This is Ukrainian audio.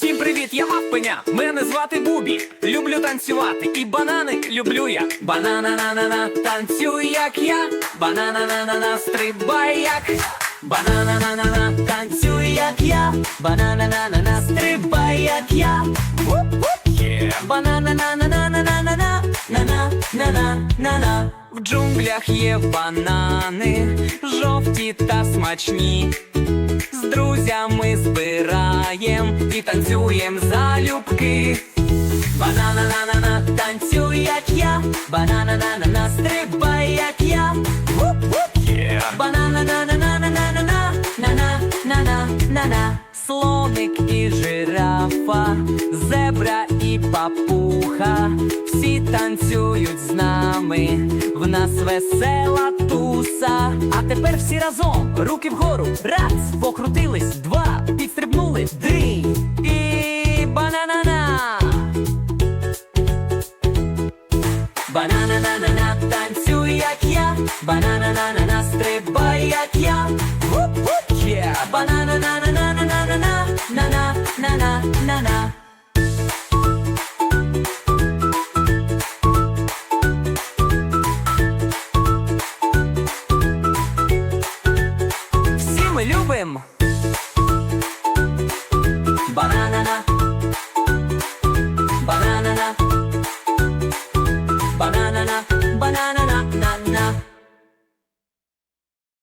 Всім привіт, я Мавпеня, мене звати Бубі. Люблю танцювати і банани люблю я. Банана-на-на-на, танцюй як я. Банана-на-на-на, стрибай як. Банана-на-на-на, танцюй як я. Банана-на-на-на, стрибай як я. Yeah. Банана-на-на-на-на-на-на, на-на-на-на-на. В джунглях є банани, жовті та смачні. З друзями збираєм і танцюєм залюбки. Банана-на-на-на, танцюй, як я, банана-на-на-на, стрибай, як я. Банана-на-на-на-на-на-на, на-на-на-на-на-на. Слоник і жирафа, зебра і папуха, всі танцюють з нами, в нас весела туса. А тепер всі разом, руки вгору, раз, покрутились, два, підстрибнули, три. І бананана. Банана-на-на-на, танцюй, як я, банана-на-на-на, стрибай, як я. Вуп-вуп, yeah. Банана-на-на-на-на-на-на, на-на-на-на-на-на. Всі ми любим. Банана